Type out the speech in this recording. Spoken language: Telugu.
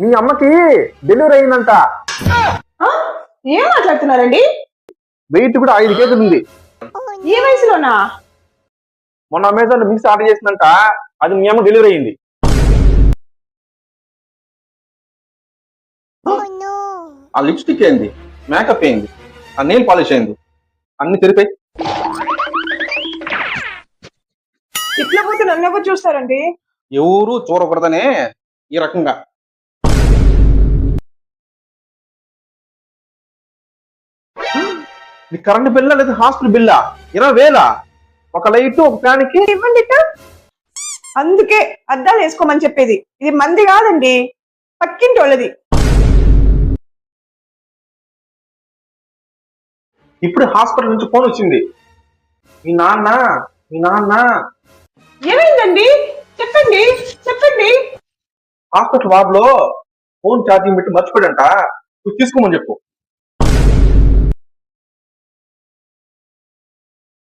మీ అమ్మకి డెలివరీ అయిందంట? ఏం మాట్లాడుతున్నారండి? వెయిట్ కూడా ఐదు కేజీలు ఉంది. ఏ వయసులోనా? మొన్న అమెజాన్ మిక్స్ ఆర్డర్ చేసిందంట అది మీ అమ్మ డెలివరీ అయింది. ఆ లిప్స్టిక్ ఏంది? మేకప్ ఏంది? ఆ నెయిల్ పాలిష్ ఏంది? అన్ని తెరిపాయి. ఇట్లా పోతే నన్ను ఎవరు చూస్తారండి? ఎవరు చూడకూడదనే ఈ రకంగా. ఇది కరెంట్ బిల్లా లేదా హాస్టల్ బిల్లా? ఇరవై వేలా? ఒక లైట్ ఒక ఫ్యాన్కి ఇవ్వండి. అందుకే అద్దాలు వేసుకోమని చెప్పేది. ఇది మంది కాదండి పక్కింటి వాళ్ళది. ఇప్పుడు హాస్పిటల్ నుంచి ఫోన్ వచ్చింది. మీ నాన్న మీ నాన్న. ఏమైందండి? చెప్పండి చెప్పండి. హాస్పిటల్ వార్డ్లో ఫోన్ ఛార్జింగ్ పెట్టి మర్చిపోయాడంట. నువ్వు తీసుకోమని చెప్పు.